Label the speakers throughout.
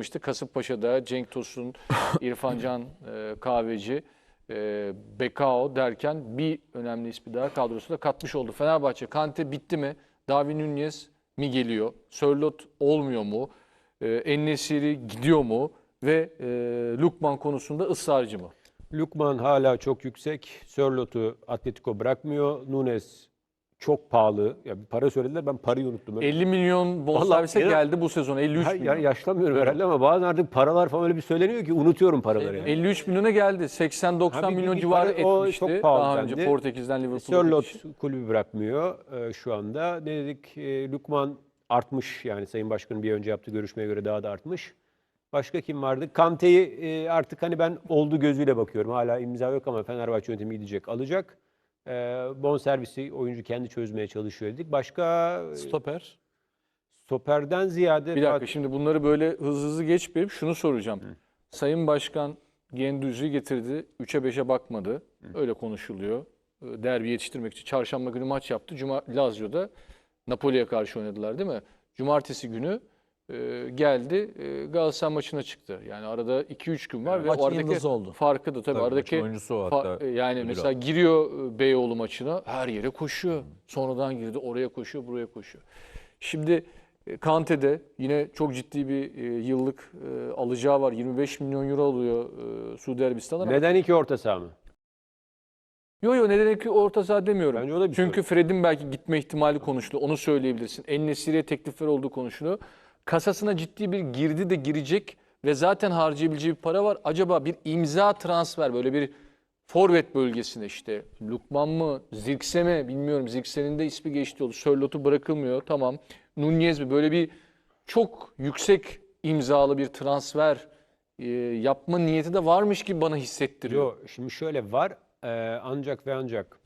Speaker 1: İşte Kasımpaşa'da Cenk Tosun, İrfan Can e, Kahveci, e, Bekao derken bir önemli ismi daha kadrosuna katmış oldu. Fenerbahçe Kante bitti mi? Davi Nunez mi geliyor? Sörlot olmuyor mu? E, Ennesiri gidiyor mu? Ve e, Lukman konusunda ısrarcı mı?
Speaker 2: Lukman hala çok yüksek. Sörlot'u Atletico bırakmıyor. Nunes çok pahalı. Ya bir para söylediler ben parayı unuttum.
Speaker 1: 50 milyon bonservise
Speaker 2: Vallahi-
Speaker 1: geldi bu sezon. 53
Speaker 2: Ha,
Speaker 1: milyon.
Speaker 2: ya, yaşlanmıyorum herhalde ama bazen artık paralar falan öyle bir söyleniyor ki unutuyorum paraları. Yani.
Speaker 1: 53 milyona geldi. 80-90
Speaker 2: Ha, bir-
Speaker 1: milyon
Speaker 2: bir
Speaker 1: civarı
Speaker 2: para- o
Speaker 1: etmişti.
Speaker 2: çok pahalı
Speaker 1: Daha önce
Speaker 2: dendi.
Speaker 1: Portekiz'den Liverpool'a
Speaker 2: Sörlot
Speaker 1: gidişi.
Speaker 2: kulübü bırakmıyor e, şu anda. Ne dedik? E, Lukman artmış yani Sayın Başkan'ın bir önce yaptığı görüşmeye göre daha da artmış. Başka kim vardı? Kante'yi e, artık hani ben oldu gözüyle bakıyorum. Hala imza yok ama Fenerbahçe yönetimi gidecek, alacak. E, bonservisi oyuncu kendi çözmeye çalışıyor dedik. Başka e,
Speaker 3: Stoper.
Speaker 2: stoperden ziyade
Speaker 1: Bir dakika
Speaker 2: Fatih-
Speaker 1: şimdi bunları böyle hızlı hızlı geçmeyeyim. Şunu soracağım. Sayın Başkan Gendüz'ü getirdi. 3'e 5'e bakmadı. Öyle konuşuluyor. Ee, Derbi yetiştirmek için. Çarşamba günü maç yaptı. Cuma Lazio'da Napoli'ye karşı oynadılar değil mi? Cumartesi günü e, geldi e, Galatasaray maçına çıktı. Yani arada 2-3 gün var ve
Speaker 3: Maçın
Speaker 1: o aradaki
Speaker 3: oldu.
Speaker 1: farkı da tabii,
Speaker 4: Tabii,
Speaker 1: aradaki
Speaker 4: oyuncusu o hatta.
Speaker 1: e, yani mesela
Speaker 4: aldı.
Speaker 1: giriyor e, Beyoğlu maçına her yere koşuyor. Sonradan girdi oraya koşuyor buraya koşuyor. Şimdi e, Kante'de yine çok ciddi bir e, yıllık e, alacağı var. 25 milyon euro alıyor e, Suudi Arabistan'dan. ama-
Speaker 2: neden iki orta saha mı?
Speaker 1: Yo yo neden ki orta saha demiyorum.
Speaker 2: Bence o da bir
Speaker 1: Çünkü. Fred'in belki gitme ihtimali konuşuluyor. Onu söyleyebilirsin. En-Nesyri'ye teklifler olduğu konuşuluyor. Kasasına ciddi bir girdi de girecek ve zaten harcayabileceği bir para var. Acaba bir imza transfer böyle bir forvet bölgesine işte Lukman mı, Zirkse mi bilmiyorum. Zirkse'nin de ismi geçti oldu. Sörlot'u bırakılmıyor. Tamam. Nunez mi? Böyle bir çok yüksek imzalı bir transfer e, yapma niyeti de varmış gibi bana hissettiriyor.
Speaker 2: Yok şimdi şöyle var e, ancak ve ancak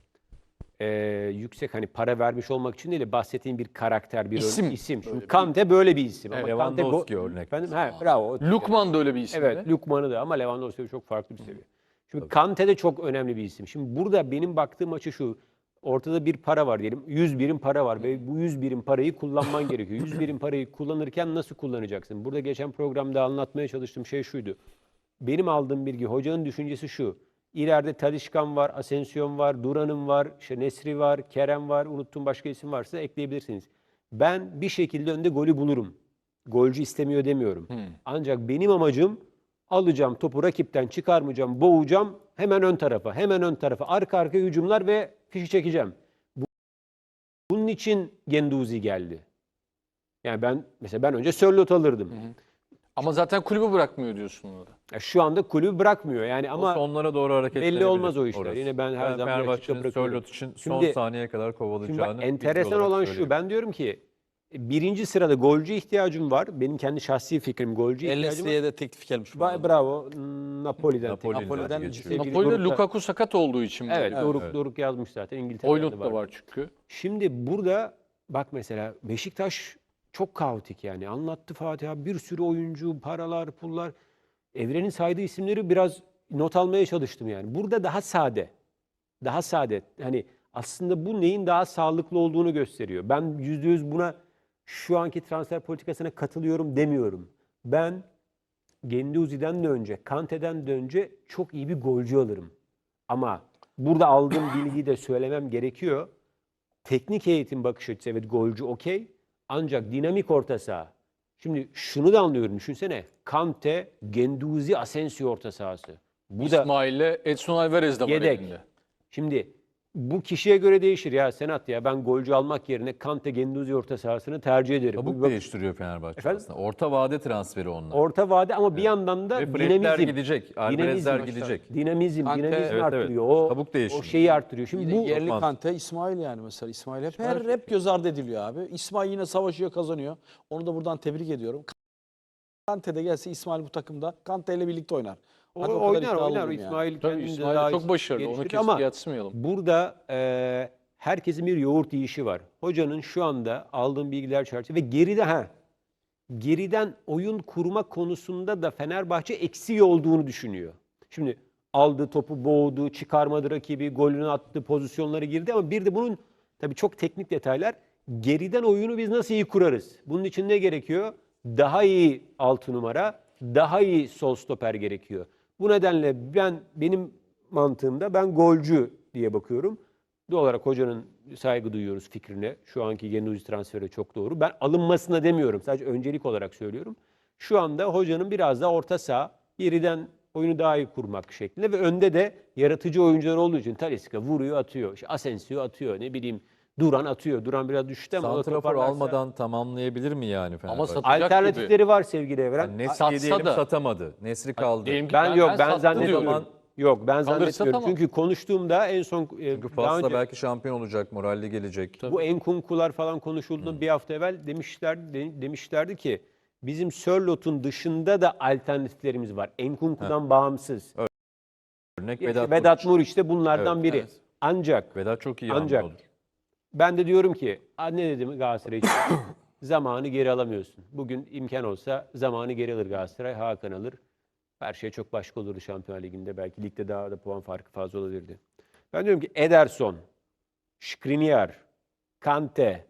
Speaker 2: e, yüksek hani para vermiş olmak için değil de bahsettiğim bir karakter, bir
Speaker 1: İsim.
Speaker 2: isim. isim. Şimdi
Speaker 1: Böyle bir-
Speaker 2: Kante böyle bir isim. Ama Kante
Speaker 4: Lewandowski
Speaker 2: go-
Speaker 4: örnek.
Speaker 2: Efendim, he, bravo.
Speaker 1: Lukman da öyle bir isim.
Speaker 2: Evet? Lukman'ı da ama Lewandowski çok farklı bir seviye. Şimdi Kante de çok önemli bir isim. Şimdi burada benim baktığım açı şu. Ortada bir para var diyelim. 100 birim para var ve bu 100 birim parayı kullanman gerekiyor. 100 birim parayı kullanırken nasıl kullanacaksın? Burada geçen programda anlatmaya çalıştığım şey şuydu. Benim aldığım bilgi, hocanın düşüncesi şu. İleride Tadişkan var, Asensyon var, Duran'ın var, işte Nesri var, Kerem var, unuttuğum başka isim varsa ekleyebilirsiniz. Ben bir şekilde önde golü bulurum. Golcü istemiyor demiyorum. Ancak benim amacım alacağım topu rakipten çıkarmayacağım, boğacağım hemen ön tarafa, hemen ön tarafa, arka arka hücumlar ve fişi çekeceğim. Bu- Bunun için Genduzi geldi. Yani ben mesela ben önce Sörlot alırdım.
Speaker 1: Ama zaten kulübü bırakmıyor diyorsun orada.
Speaker 2: Ya şu anda kulübü bırakmıyor. Yani
Speaker 4: Ama sonlara doğru hareket
Speaker 2: belli olmaz o işler.
Speaker 4: orası.
Speaker 2: Yine ben her zaman
Speaker 4: Fenerbahçe'nin
Speaker 2: bırakıyorum.
Speaker 4: Sörlot için son
Speaker 2: Şimdi-
Speaker 4: saniyeye kadar
Speaker 2: Şimdi bak,
Speaker 4: kovalayacağını
Speaker 2: enteresan
Speaker 4: bilgi olarak
Speaker 2: olan şu.
Speaker 4: söyleyeyim.
Speaker 2: Ben diyorum ki birinci sırada golcü ihtiyacım var. Benim kendi şahsi fikrim golcü ihtiyacım var.
Speaker 3: De teklif gelmiş.
Speaker 2: Ba-. Bravo. Napoli'den.
Speaker 4: Napoli'den
Speaker 3: Napoli'den
Speaker 1: Napoli'de
Speaker 2: Doruk da-
Speaker 1: Lukaku sakat olduğu için mi?
Speaker 2: Evet, Doruk,
Speaker 4: evet.
Speaker 2: Doruk yazmış zaten. İngiltere'de
Speaker 1: Oylund da
Speaker 2: var.
Speaker 1: var çünkü.
Speaker 2: Şimdi burada bak mesela Beşiktaş çok kaotik yani. Anlattı Fatih abi bir sürü oyuncu, paralar, pullar. Evrenin saydığı isimleri biraz not almaya çalıştım yani. Burada daha sade. Daha sade. Hani aslında bu neyin daha sağlıklı olduğunu gösteriyor. Ben yüzde yüz buna şu anki transfer politikasına katılıyorum demiyorum. Ben Genduzi'den de önce, Kante'den de önce çok iyi bir golcü alırım. Ama burada aldığım bilgiyi de söylemem gerekiyor. Teknik eğitim bakış açısı evet golcü okey. Ancak dinamik orta saha. Şimdi şunu da anlıyorum düşünsene. Kante, Genduzi, Asensio orta sahası. Bu
Speaker 1: İsmail'le Edson Alvarez de var
Speaker 2: Yedek.
Speaker 1: elinde.
Speaker 2: Şimdi bu kişiye göre değişir ya Senat ya ben golcü almak yerine Kante, Genduzi orta sahasını tercih ederim. Bu
Speaker 4: Çabuk
Speaker 2: bak-
Speaker 4: değiştiriyor Fenerbahçe
Speaker 2: Efendim?
Speaker 4: aslında. Orta vade transferi onlar.
Speaker 2: Orta vade ama bir yandan da
Speaker 4: Ve Fredler
Speaker 2: dinamizm.
Speaker 4: gidecek. Alvarezler
Speaker 2: Dinamizm.
Speaker 4: gidecek.
Speaker 2: Dinamizm,
Speaker 3: Kante-
Speaker 2: dinamizm
Speaker 4: Evet, evet.
Speaker 2: arttırıyor. O,
Speaker 4: Çabuk
Speaker 2: o
Speaker 4: değişim.
Speaker 2: şeyi arttırıyor. Şimdi bu
Speaker 3: yerli
Speaker 4: mantıklı.
Speaker 3: Kante İsmail yani mesela. İsmail hep her hep göz ardı ediliyor abi. İsmail yine savaşıyor, kazanıyor. Onu da buradan tebrik ediyorum. Kante de gelse İsmail bu takımda Kante ile birlikte oynar.
Speaker 2: O,
Speaker 3: kadar
Speaker 2: oynar oynar.
Speaker 3: yani.
Speaker 2: İsmail
Speaker 1: Tabii
Speaker 2: kendini
Speaker 1: İsmail çok başarılı. Onu kesip
Speaker 2: ama
Speaker 1: yatsımayalım.
Speaker 2: Burada e, herkesin bir yoğurt yiyişi var. Hocanın şu anda aldığım bilgiler çerçeve ve geride ha geriden oyun kurma konusunda da Fenerbahçe eksiği olduğunu düşünüyor. Şimdi aldı topu boğdu, çıkarmadı rakibi, golünü attı, pozisyonlara girdi ama bir de bunun tabii çok teknik detaylar. Geriden oyunu biz nasıl iyi kurarız? Bunun için ne gerekiyor? Daha iyi altı numara, daha iyi sol stoper gerekiyor. Bu nedenle ben benim mantığımda ben golcü diye bakıyorum. Doğal olarak hocanın saygı duyuyoruz fikrine. Şu anki Genuzi transferi çok doğru. Ben alınmasına demiyorum. Sadece öncelik olarak söylüyorum. Şu anda hocanın biraz daha orta saha, geriden oyunu daha iyi kurmak şeklinde ve önde de yaratıcı oyuncular olduğu için Talisca vuruyor atıyor. İşte Asensio atıyor ne bileyim Duran atıyor. Duran biraz düştü ama o da
Speaker 4: Santrafor
Speaker 2: toparlarsa-
Speaker 4: almadan tamamlayabilir mi yani Fenerbahçe?
Speaker 1: satacak gibi.
Speaker 2: Alternatifleri var sevgili Evren.
Speaker 4: Yani Nesri'yi
Speaker 1: Satsa
Speaker 4: diyelim
Speaker 1: da-
Speaker 4: satamadı. Nesri kaldı.
Speaker 1: Diyelim ki
Speaker 2: Ben, yok ben
Speaker 1: sattım
Speaker 2: zannetmiyorum.
Speaker 1: diyorum.
Speaker 2: Yok ben
Speaker 1: Kalırsa
Speaker 2: zannetmiyorum.
Speaker 1: tamam.
Speaker 2: Çünkü konuştuğumda en son e,
Speaker 4: Çünkü
Speaker 2: daha
Speaker 4: Fas'la
Speaker 2: önce
Speaker 4: belki şampiyon olacak, moralli gelecek.
Speaker 2: bu Enkunkular falan konuşulduğunda bir hafta evvel demişler de- demişlerdi ki bizim Sörlot'un dışında da alternatiflerimiz var. Enkunku'dan bağımsız.
Speaker 4: Örnek Vedat,
Speaker 2: Vedat,
Speaker 4: Muriç.
Speaker 2: Muriç de bunlardan
Speaker 4: Evet,
Speaker 2: biri.
Speaker 1: evet.
Speaker 2: Ancak
Speaker 4: Vedat çok iyi
Speaker 2: Ancak-
Speaker 4: hamle olur.
Speaker 2: Ben de diyorum ki "Aa, ne dedim Galatasaray için? zamanı geri alamıyorsun. Bugün imkan olsa zamanı geri alır Galatasaray, Hakan alır. Her şey çok başka olurdu Şampiyonlar Ligi'nde. Belki ligde daha da puan farkı fazla olabilirdi. Ben diyorum ki Ederson, Skriniar, Kante,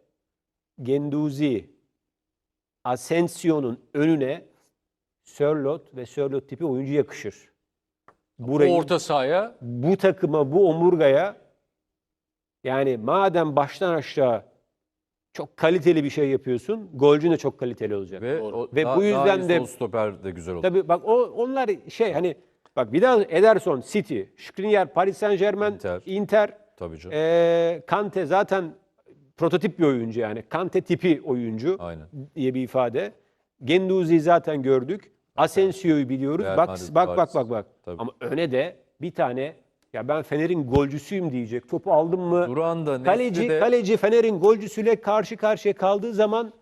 Speaker 2: Genduzi, Asensio'nun önüne Sörlot ve Sörlot tipi oyuncu yakışır. Burayı,
Speaker 1: Orta sahaya
Speaker 2: bu takıma, bu omurgaya yani madem baştan aşağı çok kaliteli bir şey yapıyorsun, golcün de çok kaliteli olacak.
Speaker 4: Ve, o
Speaker 2: Ve
Speaker 4: daha-
Speaker 2: bu
Speaker 4: daha
Speaker 2: yüzden
Speaker 4: iyi
Speaker 2: de-
Speaker 4: sol stoper de güzel olur.
Speaker 2: Tabii bak o onlar şey hani bak bir daha Ederson City, Skriniar Paris Saint-Germain,
Speaker 4: Inter.
Speaker 2: Inter,
Speaker 4: Tabii canım.
Speaker 2: eee, Kante zaten prototip bir oyuncu yani. Kante tipi oyuncu
Speaker 4: Aynen.
Speaker 2: diye bir ifade. Genduzi'yi zaten gördük. Asensio'yu biliyoruz.
Speaker 4: Real
Speaker 2: bak
Speaker 4: Madrid,
Speaker 2: bak bak bak bak.
Speaker 4: Tabii.
Speaker 2: Ama öne de bir tane ya ben Fener'in golcüsüyüm diyecek. Topu aldım mı?
Speaker 4: Duran da Nesri
Speaker 2: Kaleci,
Speaker 4: de
Speaker 2: kaleci Fener'in golcüsüyle karşı karşıya kaldığı zaman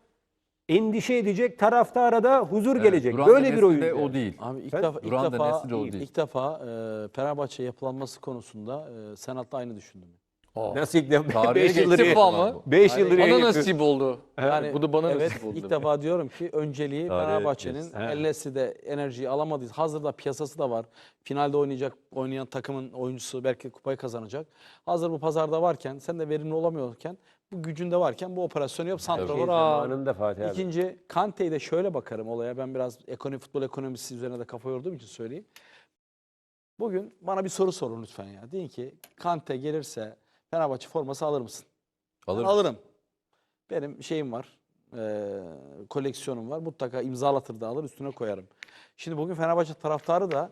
Speaker 2: endişe edecek taraftara da huzur
Speaker 4: Evet,
Speaker 2: gelecek.
Speaker 4: Duran
Speaker 2: Böyle bir yani.
Speaker 4: o değil.
Speaker 3: Abi ilk
Speaker 2: Ben-
Speaker 3: defa ilk defa
Speaker 4: Nesri de o değil.
Speaker 3: ilk defa e, Fenerbahçe yapılanması konusunda e, Senat'la aynı düşündüm.
Speaker 2: Nasıl ilk defa?
Speaker 4: Tarihe
Speaker 2: 5 yıldır,
Speaker 4: geçti bu.
Speaker 2: 5 yıldır
Speaker 1: bana
Speaker 2: yayın
Speaker 1: nasip oldu.
Speaker 3: Yani
Speaker 1: bu da bana
Speaker 3: evet,
Speaker 1: nasip oldu.
Speaker 3: ilk defa diyorum ki önceliği
Speaker 4: Tarihe
Speaker 3: Fenerbahçe'nin
Speaker 4: geçti.
Speaker 3: Ellesi de enerjiyi alamadı. Hazırda piyasası da var. Finalde oynayacak oynayan takımın oyuncusu belki kupayı kazanacak. Hazır bu pazarda varken sen de verimli olamıyorken bu gücünde varken bu operasyonu yap. Santrafor aa,
Speaker 2: zamanında Fatih abi.
Speaker 3: İkinci Kante'yi de şöyle bakarım olaya. Ben biraz ekonomi, futbol ekonomisi üzerine de kafa yorduğum için söyleyeyim. Bugün bana bir soru sorun lütfen ya. Deyin ki Kante gelirse Fenerbahçe forması alır mısın? Ben
Speaker 4: Alır.
Speaker 3: alırım. Benim şeyim var. eee, koleksiyonum var. Mutlaka imzalatır da alır üstüne koyarım. Şimdi bugün Fenerbahçe taraftarı da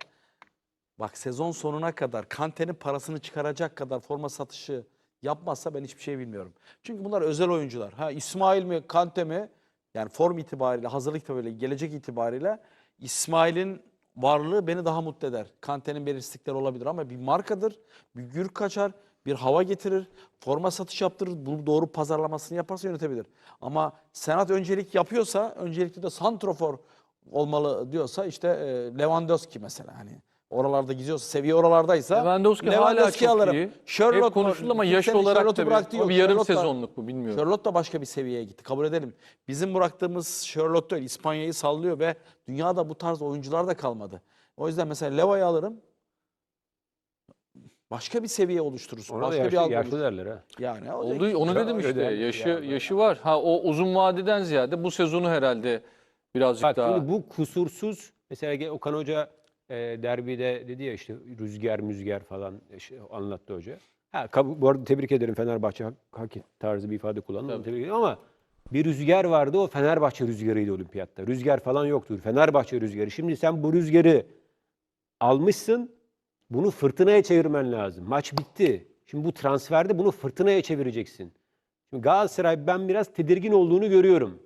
Speaker 3: bak sezon sonuna kadar Kante'nin parasını çıkaracak kadar forma satışı yapmazsa ben hiçbir şey bilmiyorum. Çünkü bunlar özel oyuncular. Ha İsmail mi Kante mi? Yani form itibariyle, hazırlık itibariyle, gelecek itibariyle İsmail'in varlığı beni daha mutlu eder. Kante'nin belirsizlikleri olabilir ama bir markadır, bir gürk kaçar, bir hava getirir, forma satış yaptırır, bu doğru pazarlamasını yaparsa yönetebilir. Ama Senat öncelik yapıyorsa, öncelikli de santrofor olmalı diyorsa işte e, Lewandowski mesela hani oralarda gidiyorsa, seviye oralardaysa
Speaker 1: Lewandowski hala çok
Speaker 3: alırım.
Speaker 1: iyi.
Speaker 3: Sherlock
Speaker 1: Hep konuşuldu ama yaş olarak tabii.
Speaker 3: bıraktığı
Speaker 1: O
Speaker 3: yok.
Speaker 1: bir yarım
Speaker 3: Sherlock
Speaker 1: sezonluk bu bilmiyorum.
Speaker 3: Charlotte da başka bir seviyeye gitti. Kabul edelim. Bizim bıraktığımız Charlotte değil. İspanya'yı sallıyor ve dünyada bu tarz oyuncular da kalmadı. O yüzden mesela Leva'yı alırım. Başka bir seviye oluşturursun.
Speaker 2: Ona
Speaker 3: başka bir
Speaker 2: yaşlı,
Speaker 3: algı
Speaker 2: yaşlı
Speaker 3: oluşturursun.
Speaker 2: derler ha.
Speaker 3: Yani o
Speaker 1: Oldu, onu dedim işte.
Speaker 2: öyle
Speaker 1: Yaşı
Speaker 2: yani.
Speaker 1: yaşı var. Ha o uzun vadeden ziyade bu sezonu herhalde birazcık
Speaker 2: Bak
Speaker 1: daha
Speaker 2: şimdi bu kusursuz mesela ge- Okan Hoca e, derbide dedi ya işte rüzgar müzgar falan işte anlattı hoca. Ha, bu arada tebrik ederim Fenerbahçe hak, hak tarzı bir ifade kullandı. onu Tebrik ederim ama bir rüzgar vardı o Fenerbahçe rüzgarıydı olimpiyatta. Rüzgar falan yoktur. Fenerbahçe rüzgarı. Şimdi sen bu rüzgarı almışsın. Bunu fırtınaya çevirmen lazım. Maç bitti. Şimdi bu transferde bunu fırtınaya çevireceksin. Şimdi Galatasaray ben biraz tedirgin olduğunu görüyorum.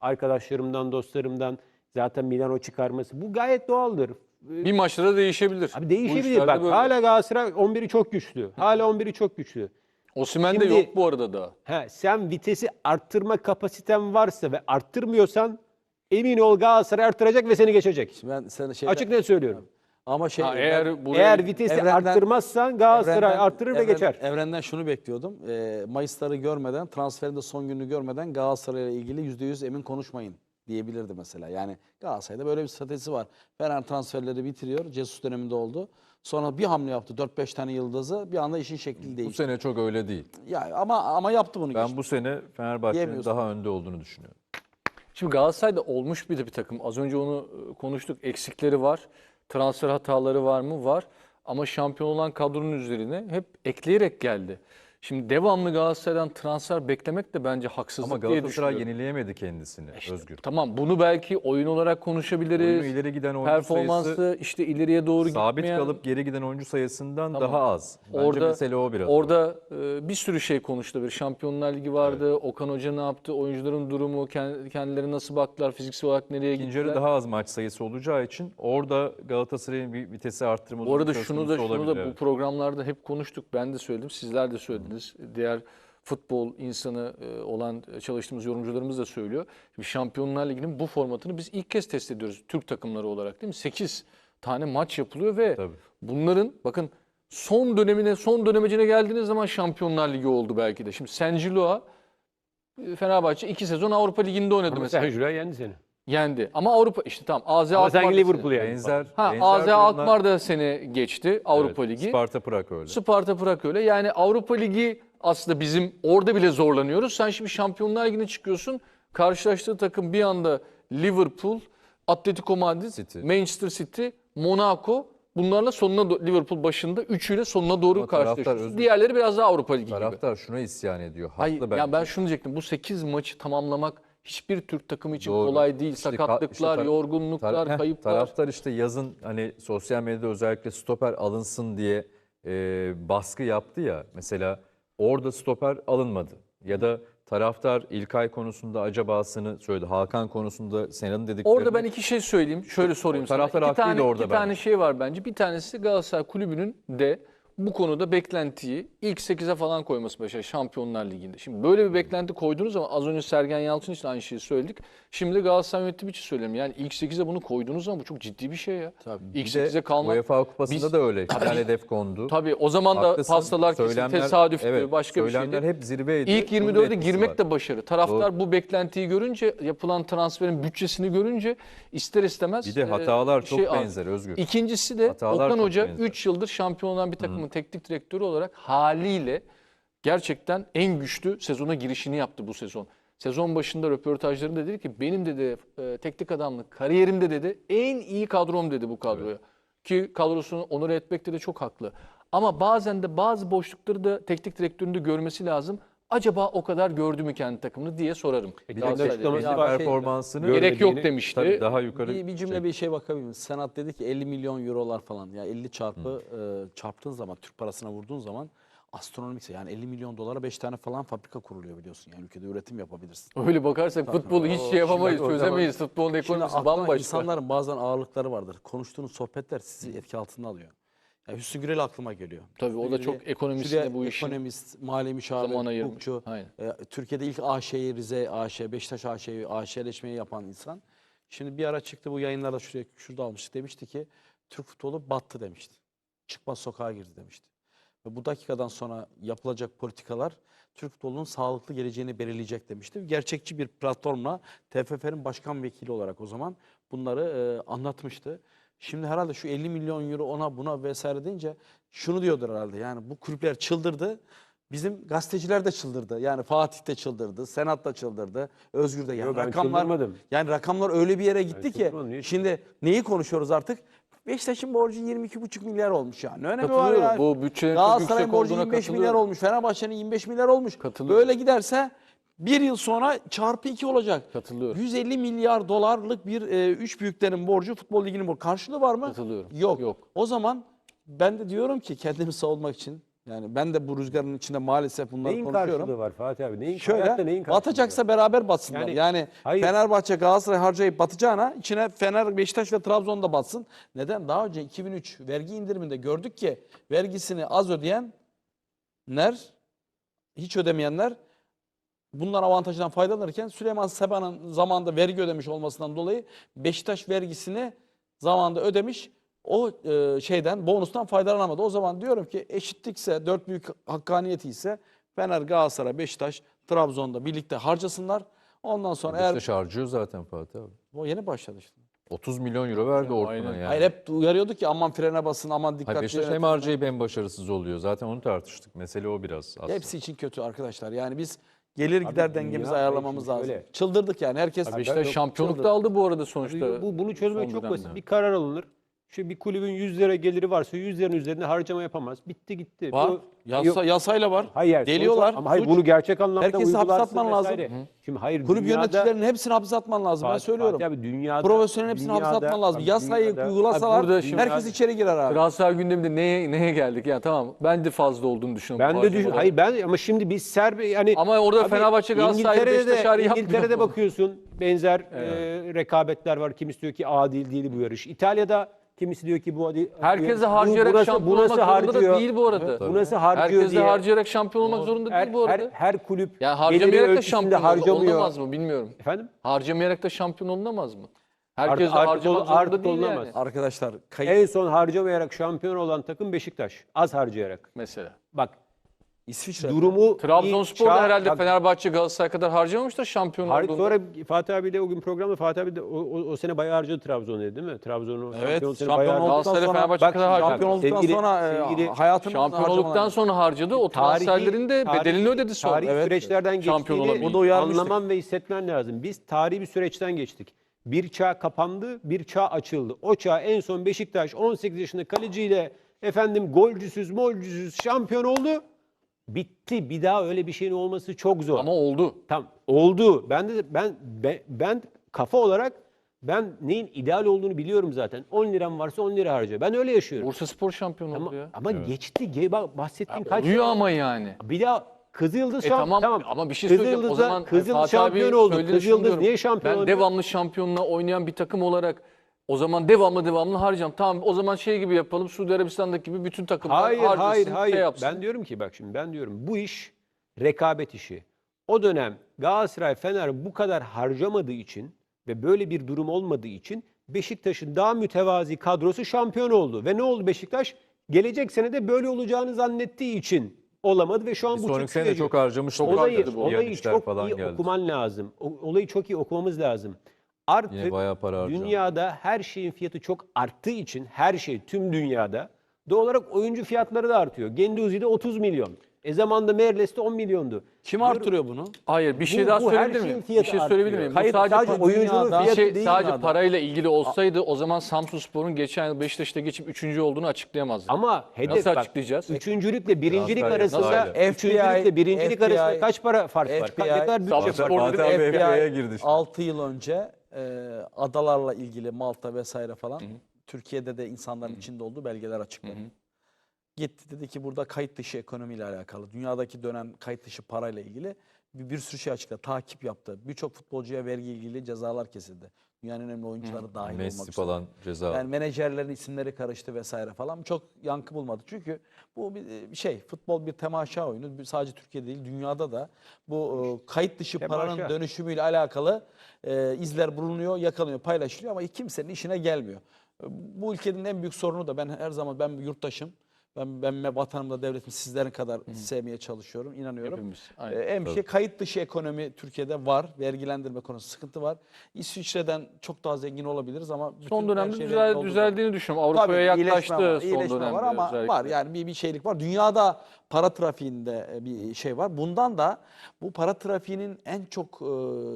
Speaker 2: Arkadaşlarımdan, dostlarımdan zaten Milano çıkarması. Bu gayet doğaldır.
Speaker 1: bir maçta da değişebilir.
Speaker 2: Abi değişebilir. Bak
Speaker 1: böyle.
Speaker 2: hala Galatasaray 11'i çok güçlü. Hala 11'i çok güçlü.
Speaker 1: Osimhen de yok bu arada da.
Speaker 2: He, sen vitesi arttırma kapasiten varsa ve arttırmıyorsan emin ol Galatasaray arttıracak ve seni geçecek.
Speaker 3: ben sana şey
Speaker 2: Açık net söylüyorum.
Speaker 3: Ama şey
Speaker 1: Ha, eğer buraya
Speaker 2: Eğer vitesi
Speaker 3: Evrenden-
Speaker 2: arttırmazsan Galatasaray arttırır ve
Speaker 3: Evren-
Speaker 2: geçer.
Speaker 3: Evrenden şunu bekliyordum. Ee, Mayısları görmeden, transferin de son gününü görmeden Galatasaray'la ilgili %100 emin konuşmayın diyebilirdi mesela. Yani Galatasaray'da böyle bir stratejisi var. Fener transferleri bitiriyor. Jesus döneminde oldu. Sonra bir hamle yaptı. 4-5 tane yıldızı. Bir anda işin şekli
Speaker 4: Bu
Speaker 3: değişti.
Speaker 4: sene çok öyle değil.
Speaker 3: Ya ama ama yaptı bunu.
Speaker 4: Ben
Speaker 3: geçti.
Speaker 4: bu sene Fenerbahçe'nin
Speaker 3: Diyemiyorsun.
Speaker 4: daha önde olduğunu düşünüyorum.
Speaker 1: Şimdi Galatasaray'da olmuş bir de bir takım. Az önce onu e, konuştuk. Eksikleri var. Transfer hataları var mı? Var. Ama şampiyon olan kadronun üzerine hep ekleyerek geldi. Şimdi devamlı Galatasaray'dan transfer beklemek de bence haksızlık
Speaker 4: Ama
Speaker 1: diye
Speaker 4: Galatasaray
Speaker 1: düşünüyorum.
Speaker 4: yenileyemedi kendisini Özgür.
Speaker 1: Tamam bunu belki oyun olarak konuşabiliriz.
Speaker 4: Oyunu ileri giden oyuncu
Speaker 1: Performansı
Speaker 4: sayısı
Speaker 1: işte ileriye doğru
Speaker 4: sabit
Speaker 1: gitmeyen.
Speaker 4: kalıp geri giden oyuncu sayısından
Speaker 1: Tamam.
Speaker 4: daha az. Bence
Speaker 1: Orada-
Speaker 4: mesele o biraz.
Speaker 1: Orada e, bir sürü şey konuştu. Bir Şampiyonlar Ligi vardı. Okan Hoca ne yaptı? Oyuncuların durumu, kend- kendileri nasıl baktılar? Fiziksel olarak nereye
Speaker 4: İkinci
Speaker 1: gittiler?
Speaker 4: yarı daha az maç sayısı olacağı için orada Galatasaray'ın bir vitesi arttırma
Speaker 1: Bu arada
Speaker 4: durumu söz
Speaker 1: şunu da
Speaker 4: konusu
Speaker 1: şunu da
Speaker 4: olabilir,
Speaker 1: bu
Speaker 4: evet.
Speaker 1: programlarda hep konuştuk. Ben de söyledim. Sizler de söylediniz. Diğer futbol insanı e, olan çalıştığımız yorumcularımız da söylüyor. Şimdi Şampiyonlar Ligi'nin bu formatını biz ilk kez test ediyoruz Türk takımları olarak değil mi? 8 tane maç yapılıyor ve
Speaker 4: Tabii.
Speaker 1: bunların bakın son dönemine son dönemecine geldiğiniz zaman Şampiyonlar Ligi oldu belki de. Şimdi Sengiloa e, Fenerbahçe iki sezon Avrupa Ligi'nde oynadı
Speaker 2: Ama
Speaker 1: mesela.
Speaker 2: sen Jura yendi seni.
Speaker 1: Yendi. Ama Avrupa işte tamam AZ
Speaker 2: Ama
Speaker 1: Alkmaar
Speaker 2: sen
Speaker 1: da
Speaker 2: Liverpool'u
Speaker 1: seni-
Speaker 2: yendin.
Speaker 4: Benzer,
Speaker 1: Ha
Speaker 4: benzer
Speaker 1: AZ
Speaker 4: durumlar-
Speaker 1: Alkmaar da seni geçti Avrupa
Speaker 4: Evet,
Speaker 1: Ligi.
Speaker 4: Sparta Prag öyle.
Speaker 1: Sparta Prag öyle. Yani Avrupa Ligi aslında bizim orada bile zorlanıyoruz. Sen şimdi Şampiyonlar Ligi'ne çıkıyorsun. Karşılaştığı takım bir anda Liverpool, Atletico Madrid,
Speaker 4: City.
Speaker 1: Manchester City, Monaco. Bunlarla sonuna do- Liverpool başında üçüyle sonuna doğru
Speaker 4: Ama taraftar
Speaker 1: karşılaşıyorsun.
Speaker 4: özgür.
Speaker 1: Diğerleri biraz daha Avrupa Ligi gibi.
Speaker 4: Taraftar şuna isyan ediyor. Haklı
Speaker 1: Hayır,
Speaker 4: bence.
Speaker 1: ya ben şunu diyecektim. Bu 8 maçı tamamlamak hiçbir Türk takımı için
Speaker 4: Doğru.
Speaker 1: kolay değil.
Speaker 4: İşte ka-
Speaker 1: Sakatlıklar,
Speaker 4: işte
Speaker 1: yorgunluklar,
Speaker 4: Tar-
Speaker 1: kayıplar.
Speaker 4: Taraftar işte yazın hani sosyal medyada özellikle stoper alınsın diye e, baskı yaptı ya. Mesela orada stoper alınmadı. Ya da taraftar İlkay konusunda acabasını söyledi. Hakan konusunda Sena'nın dediklerini.
Speaker 1: Orada ben iki şey söyleyeyim. Şöyle sorayım sana.
Speaker 4: Taraftar haklıydı
Speaker 1: tane,
Speaker 4: orada
Speaker 1: iki
Speaker 4: bence.
Speaker 1: tane şey var bence. Bir tanesi Galatasaray Kulübü'nün de bu konuda beklentiyi ilk 8'e falan koyması başa Şampiyonlar Ligi'nde. Şimdi böyle bir beklenti koyduğunuz zaman az önce Sergen Yalçın için aynı şeyi söyledik. Şimdi de Galatasaray yönetimi için söyleyeyim. Yani ilk 8'e bunu koyduğunuz zaman bu çok ciddi bir şey ya.
Speaker 3: Tabii.
Speaker 1: İlk
Speaker 4: Bir de
Speaker 1: 8'e kalmak.
Speaker 4: UEFA Kupasında
Speaker 1: Biz-
Speaker 4: da öyle. Tane hedef kondu.
Speaker 1: Tabii o zaman da
Speaker 4: Haklısın.
Speaker 1: pastalar kesin tesadüftü,
Speaker 4: evet,
Speaker 1: başka bir şeydi.
Speaker 4: hep zirveydi.
Speaker 1: İlk
Speaker 4: Bunun da
Speaker 1: 24'e
Speaker 4: etkisi
Speaker 1: girmek
Speaker 4: var.
Speaker 1: de başarı. Taraftar bu beklentiyi görünce, yapılan transferin bütçesini görünce ister istemez
Speaker 4: Bir de
Speaker 1: e,
Speaker 4: hatalar çok
Speaker 1: şey aldı.
Speaker 4: benzer Özgür.
Speaker 1: İkincisi de
Speaker 4: Hatalar
Speaker 1: Okan
Speaker 4: çok
Speaker 1: Hoca
Speaker 4: benzer.
Speaker 1: 3 yıldır şampiyon olan bir takımın teknik direktörü olarak haliyle gerçekten en güçlü sezona girişini yaptı bu sezon. Sezon başında röportajlarında dedi ki benim dedi e, teknik adamlık kariyerimde dedi en iyi kadrom dedi bu kadroya. Ki kadrosunu onur etmekte de çok haklı. Ama bazen de bazı boşlukları da teknik direktörün de görmesi lazım. Acaba o kadar gördü mü kendi takımını diye sorarım.
Speaker 2: Bir de açıklaması
Speaker 3: şey-
Speaker 4: performansını
Speaker 1: gerek yok
Speaker 2: görmediğini-
Speaker 1: demişti.
Speaker 4: tabii daha yukarı
Speaker 3: Bir, bir cümle bir şey bakabilir miyim? Senat dedi ki 50 milyon eurolar falan. Ya 50 çarpı e, çarptığın zaman Türk parasına vurduğun zaman astronomikse yani 50 milyon dolara 5 tane falan fabrika kuruluyor biliyorsun. Yani ülkede üretim yapabilirsin.
Speaker 1: Öyle bakarsak futbolu hiç şey yapamayız,
Speaker 3: Şimdi-
Speaker 1: çözemeyiz. Futbolun
Speaker 3: Şimdi
Speaker 1: ekonomisi
Speaker 3: aklına
Speaker 1: bambaşka.
Speaker 3: insanların bazen ağırlıkları vardır. Konuştuğunuz sohbetler sizi etki altına alıyor. Ya Hüsnü Gürel aklıma geliyor.
Speaker 1: Tabii o da
Speaker 3: Hüsnü
Speaker 1: çok
Speaker 3: şuraya
Speaker 1: bu işin
Speaker 3: Ekonomist, mali müşavir, hukukçu. E, Türkiye'de ilk AŞ'yi Rize AŞ, Beşiktaş AŞ'yi AŞ'leşmeyi yapan insan. Şimdi bir ara çıktı bu yayınlarda şuraya şurada almıştık demişti ki Türk futbolu battı demişti. Çıkmaz sokağa girdi demişti. Ve bu dakikadan sonra yapılacak politikalar Türk futbolunun sağlıklı geleceğini belirleyecek demişti. Gerçekçi bir platformla TFF'nin başkan vekili olarak o zaman bunları e, anlatmıştı. Şimdi herhalde şu 50 milyon euro ona buna vesaire deyince şunu diyordur herhalde. Yani bu kulüpler çıldırdı. Bizim gazeteciler de çıldırdı. Yani Fatih de çıldırdı, Senat da çıldırdı, Özgür de. Yani
Speaker 2: Yo, ben
Speaker 3: rakamlar,
Speaker 2: çıldırmadım.
Speaker 3: yani rakamlar öyle bir yere gitti ki. Şimdi neyi konuşuyoruz artık? Beşiktaş'ın borcu 22,5 milyar olmuş yani. Ne önemi var ya?
Speaker 1: Bu bütçenin çok yüksek
Speaker 3: borcu
Speaker 1: olduğuna
Speaker 3: 25 milyar olmuş. Fenerbahçe'nin 25 milyar olmuş. Böyle giderse bir yıl sonra çarpı 2 olacak.
Speaker 1: Katılıyorum.
Speaker 3: 150 milyar dolarlık bir e, üç büyüklerin borcu futbol liginin borcu. Karşılığı var mı?
Speaker 1: Katılıyorum.
Speaker 3: Yok.
Speaker 1: Yok.
Speaker 3: O zaman ben de diyorum ki kendimi savunmak için yani ben de bu rüzgarın içinde maalesef bunları
Speaker 2: Neyin
Speaker 3: konuşuyorum.
Speaker 2: karşılığı var Fatih abi? Neyin,
Speaker 3: Şöyle
Speaker 2: hayatta neyin karşılığı
Speaker 3: batacaksa beraber batsınlar. Yani,
Speaker 2: Yani- Hayır.
Speaker 3: Fenerbahçe Galatasaray harcayıp batacağına içine Fener, Beşiktaş ve Trabzon da batsın. Neden? Daha önce 2003 vergi indiriminde gördük ki vergisini az ödeyenler, hiç ödemeyenler bunlar avantajdan faydalanırken Süleyman Seba'nın zamanında vergi ödemiş olmasından dolayı Beşiktaş vergisini zamanında ödemiş. O e, şeyden bonustan faydalanamadı. O zaman diyorum ki eşitlikse, dört büyük hakkaniyeti ise Fener, Galatasaray, Beşiktaş, Trabzon'da birlikte harcasınlar. Ondan sonra eğer
Speaker 4: Beşiktaş harcıyor zaten Fatih abi.
Speaker 3: o yeni başladı işte.
Speaker 4: 30 milyon euro verdi Orkun'a yani.
Speaker 3: Hayır hep uyarıyorduk ki aman frene basın, aman
Speaker 4: Hayır,
Speaker 3: dikkatli
Speaker 4: Beşiktaş hem harcayıp hem başarısız oluyor. Zaten onu tartıştık. Mesele o biraz aslında.
Speaker 3: Hepsi için kötü arkadaşlar. Yani biz Gelir
Speaker 2: Abi
Speaker 3: gider dengemizi
Speaker 2: dünya-
Speaker 3: ayarlamamız
Speaker 2: Hayır,
Speaker 3: lazım.
Speaker 2: şöyle.
Speaker 3: Çıldırdık yani. Herkes
Speaker 2: Abi yok,
Speaker 1: şampiyonluk
Speaker 2: çıldırdı.
Speaker 1: da aldı bu arada sonuçta.
Speaker 2: Bu, bunu çözmek
Speaker 1: son
Speaker 2: çok
Speaker 1: dönemde.
Speaker 2: basit. Bir karar alınır. Şu bir kulübün 100 lira geliri varsa 100 liranın üzerinde harcama yapamaz. Bitti gitti.
Speaker 3: var.
Speaker 2: Bu-
Speaker 3: Yasa,
Speaker 2: Yok.
Speaker 3: yasayla var.
Speaker 2: Hayır.
Speaker 3: Deliyorlar.
Speaker 2: Ama hayır
Speaker 3: suç.
Speaker 2: bunu gerçek anlamda
Speaker 3: Herkesi hapse atman lazım.
Speaker 2: vesaire. Şimdi hayır
Speaker 3: Kulüp
Speaker 2: dünyada,
Speaker 3: yöneticilerinin hepsini hapse atman lazım. ben
Speaker 2: Fatih-
Speaker 3: söylüyorum.
Speaker 2: Fatih abi dünyada
Speaker 3: Profesyonel hepsini hapse
Speaker 2: dünyada-
Speaker 3: atman lazım.
Speaker 2: abi
Speaker 3: Yasayı
Speaker 2: dünyada-
Speaker 3: uygulasalar
Speaker 1: Abi şimdi-
Speaker 3: herkes içeri girer abi.
Speaker 1: Transfer gündeminde neye neye geldik? Yani tamam ben de fazla olduğunu düşünüyorum.
Speaker 2: Ben de düşün. Hayır ben ama şimdi biz Serbi yani
Speaker 1: Ama orada
Speaker 2: Abi
Speaker 1: Fenerbahçe, Galatasaray,
Speaker 2: İngiltere'de
Speaker 1: Beşiktaş
Speaker 2: de-
Speaker 1: harici yapmıyor
Speaker 2: İngiltere'de bakıyorsun benzer e, rekabetler var. Kimisi diyor ki adil değil bu yarış. İtalya'da kimisi diyor ki bu adil.
Speaker 1: Herkes de
Speaker 2: bu-
Speaker 1: harcayarak
Speaker 2: bu nasıl-
Speaker 1: şampiyon
Speaker 2: bu nasıl
Speaker 1: olmak zorunda da
Speaker 2: harcıyor?
Speaker 1: değil bu arada.
Speaker 2: Bu nasıl harcıyor
Speaker 1: Herkes de
Speaker 2: diye.
Speaker 1: harcayarak şampiyon olmak zorunda
Speaker 2: her,
Speaker 1: değil bu arada.
Speaker 2: her, her kulüp
Speaker 1: yani harcamayarak da şampiyon
Speaker 2: harcamıyor.
Speaker 1: olunamaz mı bilmiyorum.
Speaker 2: Efendim?
Speaker 1: Harcamayarak da şampiyon olunamaz mı? Herkes
Speaker 2: Artık-
Speaker 1: harcamak zorunda
Speaker 2: artık
Speaker 1: değil
Speaker 2: olunamaz.
Speaker 1: yani.
Speaker 3: Arkadaşlar kayıt
Speaker 2: En son harcamayarak şampiyon olan takım Beşiktaş. Az harcayarak.
Speaker 1: Mesela.
Speaker 2: Bak
Speaker 3: İsviçre.
Speaker 2: durumu
Speaker 1: Trabzonspor da herhalde Fenerbahçe, Galatasaray kadar harcamamıştır şampiyon
Speaker 2: Har-
Speaker 1: olduğunda.
Speaker 2: sonra Fatih abi de o gün programda Fatih abi de o, o, o sene bayağı harcadı Trabzon dedi değil mi? Trabzon'u
Speaker 3: Evet,
Speaker 2: şampiyon sene
Speaker 3: şampiyon
Speaker 2: bayağı harcadı.
Speaker 1: Galatasaray,
Speaker 3: sonra
Speaker 1: Fenerbahçe
Speaker 2: bak
Speaker 1: kadar harcadı.
Speaker 3: şampiyon olduktan
Speaker 2: Sevgili-
Speaker 3: sonra e,
Speaker 2: sevgili-
Speaker 3: hayatının
Speaker 1: Şampiyon olduktan sonra harcadı. O
Speaker 2: Tarihi-
Speaker 1: transferlerin de
Speaker 2: tarihi-
Speaker 1: bedelini ödedi sonra.
Speaker 2: Tarihi
Speaker 3: Evet.
Speaker 2: süreçlerden
Speaker 1: Şampiyon
Speaker 2: geçtiğini
Speaker 3: uyarmıştık.
Speaker 2: anlaman ve hissetmen lazım. Biz tarihi bir süreçten geçtik. Bir çağ kapandı, bir çağ açıldı. O çağ en son Beşiktaş 18 yaşında kaleciyle efendim golcüsüz, molcüsüz şampiyon oldu. Bitti. Bir daha öyle bir şeyin olması çok zor.
Speaker 1: Ama oldu.
Speaker 2: Tam oldu. Ben de ben ben, ben kafa olarak ben neyin ideal olduğunu biliyorum zaten. 10 liram varsa 10 lira harca. Ben öyle yaşıyorum.
Speaker 1: Bursa Spor şampiyon oldu
Speaker 2: Ama,
Speaker 1: ya.
Speaker 2: ama geçti. Ge- bak Bahsettiğin kaç
Speaker 1: Oluyor ama yani.
Speaker 2: bir daha Kızıldız
Speaker 1: E
Speaker 2: şampiyon.
Speaker 1: tamam, ama bir şey söyleyeceğim. O
Speaker 2: Kızıldız'a-
Speaker 1: zaman
Speaker 2: Kızıldız
Speaker 1: Fatih
Speaker 2: şampiyon oldu. Kızıldız niye şampiyon
Speaker 1: Ben
Speaker 2: oldu?
Speaker 1: devamlı şampiyonla oynayan bir takım olarak o zaman devamlı devamlı harcayacağım. Tamam o zaman şey gibi yapalım. Suudi Arabistan'daki gibi bütün takımlar
Speaker 2: Hayır
Speaker 1: harcasın,
Speaker 2: hayır
Speaker 1: şey
Speaker 2: hayır.
Speaker 1: yapsın.
Speaker 2: ben diyorum ki bak şimdi ben diyorum bu iş rekabet işi. O dönem Galatasaray Fener bu kadar harcamadığı için ve böyle bir durum olmadığı için Beşiktaş'ın daha mütevazi kadrosu şampiyon oldu. Ve ne oldu Beşiktaş? Gelecek sene de böyle olacağını zannettiği için olamadı ve şu an
Speaker 4: Bir
Speaker 2: bu
Speaker 4: sonraki sene de çok harcamıştı.
Speaker 2: Olayı,
Speaker 1: harcadı bu.
Speaker 2: olayı çok
Speaker 4: falan
Speaker 2: iyi
Speaker 4: geldi.
Speaker 2: okuman lazım. O- olayı çok iyi okumamız lazım. Artık
Speaker 4: Yine bayağı para
Speaker 2: dünyada her şeyin fiyatı çok arttığı için her şey tüm dünyada doğal olarak oyuncu fiyatları da artıyor. Genduzi'de 30 milyon. E zamanda Merles'te 10 milyondu.
Speaker 3: Kim artırıyor bunu?
Speaker 1: Hayır bir şey
Speaker 2: Bu-
Speaker 1: daha
Speaker 2: bu her
Speaker 1: söyleyebilir
Speaker 2: şeyin
Speaker 1: miyim? Bir
Speaker 2: fiyatı
Speaker 1: şey söyleyebilir
Speaker 2: artıyor.
Speaker 1: miyim? Bu
Speaker 3: Hayır,
Speaker 1: sadece,
Speaker 3: sadece
Speaker 1: pa-
Speaker 3: oyuncunun
Speaker 1: bir
Speaker 3: fiyatı
Speaker 1: şey,
Speaker 3: değil
Speaker 1: sadece
Speaker 3: dünyada.
Speaker 1: parayla ilgili olsaydı o zaman Samsunspor'un geçen yıl Beşiktaş'ta geçip 3. olduğunu açıklayamazdık.
Speaker 2: Ama hedef
Speaker 1: Nasıl
Speaker 2: bak,
Speaker 1: açıklayacağız?
Speaker 2: Üçüncülükle birincilik
Speaker 4: Transfer
Speaker 2: arasında
Speaker 4: yasayla.
Speaker 2: üçüncülükle birincilik
Speaker 3: FBI,
Speaker 2: arasında kaç para fark var? Ne kadar bütçe
Speaker 1: Samsun
Speaker 2: fark
Speaker 1: Spor
Speaker 2: var?
Speaker 1: dedi,
Speaker 4: Fatih abi FBI'ye girdi. şimdi.
Speaker 3: 6 yıl önce e, adalarla ilgili Malta vesaire falan Türkiye'de de insanların içinde olduğu belgeler açıkladı. Gitti dedi ki burada kayıt dışı ekonomiyle alakalı, dünyadaki dönen kayıt dışı parayla ilgili bir, bir sürü şey açıkladı. Takip yaptı. Birçok futbolcuya vergi ilgili cezalar kesildi. Dünyanın önemli oyuncuları dahil olmak
Speaker 4: Messi
Speaker 3: üzere.
Speaker 4: falan ceza.
Speaker 3: Yani menajerlerin isimleri karıştı vesaire falan. Çok yankı bulmadı. Çünkü bu bir bir şey, futbol bir temaşa oyunu. Sadece Türkiye değil, dünyada da bu e, kayıt dışı
Speaker 2: Temaşa.
Speaker 3: paranın dönüşümüyle alakalı e, izler bulunuyor, yakalanıyor, paylaşılıyor ama kimsenin işine gelmiyor. E, Bu ülkenin en büyük sorunu da ben her zaman ben bir yurttaşım. Ben, ben vatanımda devletimi sizlerin kadar sevmeye çalışıyorum, inanıyorum.
Speaker 1: Hepimiz, aynen.
Speaker 3: Ee, En bir şey kayıt dışı ekonomi Türkiye'de var. Vergilendirme konusu sıkıntı var. İsviçre'den çok daha zengin olabiliriz ama bütün
Speaker 1: Son dönemde düzel, düzeldiğini düşünüyorum. Avrupa'ya yaklaştı
Speaker 3: var,
Speaker 1: son
Speaker 3: iyileşme
Speaker 1: dönemde.
Speaker 3: var ama
Speaker 1: özellikle.
Speaker 3: var yani bir, bir şeylik var. Dünyada para trafiğinde e, bir şey var. Bundan da bu para trafiğinin en çok e,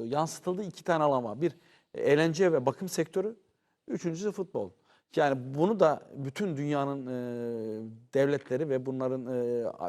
Speaker 3: yansıtıldığı iki tane alan var. Bir eğlence ve bakım sektörü. Üçüncüsü futbol. Yani bunu da bütün dünyanın e, devletleri ve bunların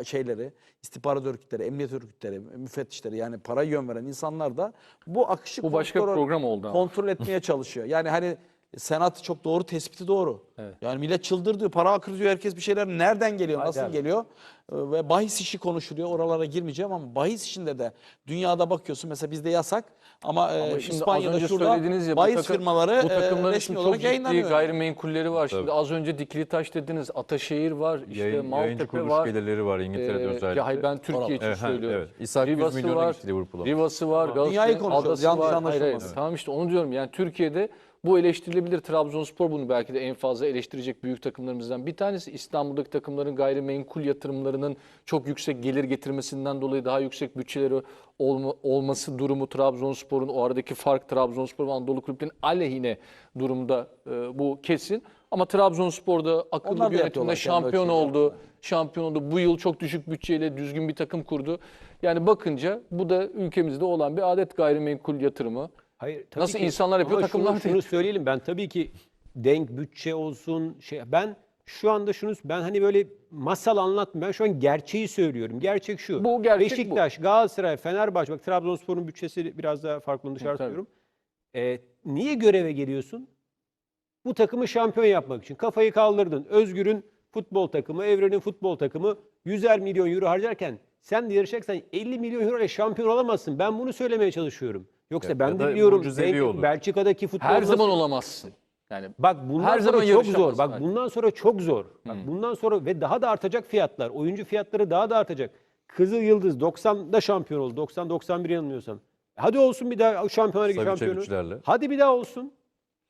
Speaker 3: e, şeyleri, istihbarat örgütleri, emniyet örgütleri, müfettişleri yani para yön veren insanlar da bu akışı
Speaker 1: Bu başka
Speaker 3: kontrol-
Speaker 1: program oldu ama.
Speaker 3: kontrol etmeye çalışıyor. Yani hani Senat çok doğru tespiti doğru. Yani millet çıldırdı, para akır diyor herkes bir şeyler nereden geliyor, nasıl
Speaker 2: abi.
Speaker 3: geliyor? Ee, Ve bahis işi konuşuluyor. Oralara girmeyeceğim ama bahis işinde de dünyada bakıyorsun mesela bizde yasak ama, e,
Speaker 1: Ama şimdi az
Speaker 3: İspanya'da
Speaker 1: önce
Speaker 3: şurada
Speaker 1: söylediğiniz ya bu
Speaker 3: bahis
Speaker 1: takım-
Speaker 3: firmaları
Speaker 1: bu takımların
Speaker 3: e, resmi
Speaker 1: çok
Speaker 3: olarak
Speaker 1: ciddi
Speaker 3: yayınlanıyor.
Speaker 1: gayrimenkulleri var. Şimdi az önce Diklitaş dediniz, Ataşehir var, işte
Speaker 4: Yayın, yayıncı
Speaker 1: Maltepe
Speaker 4: kuruluş
Speaker 1: var.
Speaker 4: gelirleri var İngiltere'de
Speaker 1: Ee,
Speaker 4: özellikle.
Speaker 1: ya hayır ben Türkiye için
Speaker 4: Evet,
Speaker 1: söylüyorum.
Speaker 4: evet. İshak 100
Speaker 1: Rivas'ı
Speaker 4: milyona
Speaker 1: var,
Speaker 4: gitti Liverpool'a.
Speaker 1: Rivas'ı var,
Speaker 3: Dünyayı
Speaker 1: Galatasaray'ın
Speaker 3: konuşuyoruz,
Speaker 1: adası
Speaker 3: yanlış
Speaker 1: var. Hayır, hayır.
Speaker 3: anlaşılmasın.
Speaker 1: Tamam işte onu diyorum. Yani Türkiye'de bu eleştirilebilir. Trabzonspor bunu belki de en fazla eleştirecek büyük takımlarımızdan bir tanesi. İstanbul'daki takımların gayrimenkul yatırımlarını takımlarının çok yüksek gelir getirmesinden dolayı daha yüksek bütçeleri olma- olması durumu Trabzonspor'un o aradaki fark Trabzonspor ve Anadolu kulüplerinin aleyhine durumda e, bu kesin. Ama Trabzonspor'da akıllı
Speaker 3: Onlar
Speaker 1: bir yönetimle şampiyon oldu. Şampiyon oldu. Bu yıl çok düşük bütçeyle düzgün bir takım kurdu. Yani bakınca bu da ülkemizde olan bir adet gayrimenkul yatırımı.
Speaker 2: Hayır, tabii
Speaker 1: Nasıl
Speaker 2: ki.
Speaker 1: insanlar yapıyor,
Speaker 2: Ama
Speaker 1: takımlar
Speaker 2: şunu, şunu
Speaker 1: değil.
Speaker 2: söyleyelim ben tabii ki denk bütçe olsun şey ben şu anda şunu ben hani böyle masal anlatmıyorum. Ben şu an gerçeği söylüyorum. Gerçek şu.
Speaker 1: Bu gerçek bu.
Speaker 2: Beşiktaş, Galatasaray, Fenerbahçe bak Trabzonspor'un bütçesi biraz daha farklı dışarı
Speaker 1: Tabii.
Speaker 2: tutuyorum. Ee, niye göreve geliyorsun? Bu takımı şampiyon yapmak için. Kafayı kaldırdın. Özgür'ün futbol takımı, Evren'in futbol takımı 100'er milyon euro harcarken sen de yarışacaksan 50 milyon euro ile şampiyon olamazsın. Ben bunu söylemeye çalışıyorum. Yoksa
Speaker 4: Ya-
Speaker 2: ben
Speaker 4: ya
Speaker 2: de
Speaker 4: da
Speaker 2: biliyorum
Speaker 4: mucizevi
Speaker 2: denk-
Speaker 4: olur.
Speaker 2: Belçika'daki futbol
Speaker 1: Her
Speaker 2: nasıl-
Speaker 1: zaman olamazsın. Yani
Speaker 2: Bak bundan
Speaker 1: Her
Speaker 2: sonra
Speaker 1: zaman
Speaker 2: çok
Speaker 1: yarışamazsın
Speaker 2: zor. Bak
Speaker 1: belki.
Speaker 2: bundan sonra çok zor. Bak bundan sonra ve daha da artacak fiyatlar. Oyuncu fiyatları daha da artacak. Kızıl Yıldız 90'da şampiyon oldu. 90 91 yanılmıyorsam. Hadi olsun bir daha Şampiyonlar Ligi şampiyonu.
Speaker 4: Evic'lerle.
Speaker 2: Hadi bir daha olsun.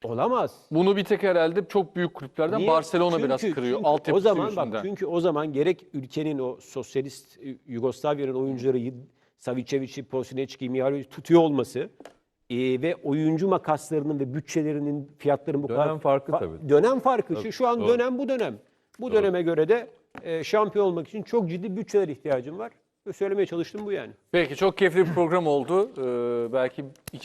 Speaker 2: Olamaz.
Speaker 1: bunu bir tek herhalde çok büyük kulüplerden
Speaker 2: Niye?
Speaker 1: Barcelona biraz
Speaker 2: Çünkü-
Speaker 1: kırıyor.
Speaker 2: çünkü
Speaker 1: Altyapısı
Speaker 2: o zaman
Speaker 1: yüzünden.
Speaker 2: bak çünkü o zaman gerek ülkenin o sosyalist e, Yugoslavya'nın oyuncuları Y- Savicevic'i, Posinecki'yi, Mihailovic'i tutuyor olması e, ve oyuncu makaslarının ve bütçelerinin fiyatların bu
Speaker 4: Dönem
Speaker 2: kadar
Speaker 4: farkı
Speaker 2: fa-
Speaker 4: tabii.
Speaker 2: Dönem farkı. Şu, şu an
Speaker 4: doğru.
Speaker 2: dönem bu dönem. Bu döneme göre de e, şampiyon olmak için çok ciddi bütçeler ihtiyacım var. Söylemeye çalıştım bu yani.
Speaker 1: Peki çok keyifli bir program oldu. Ee, belki iki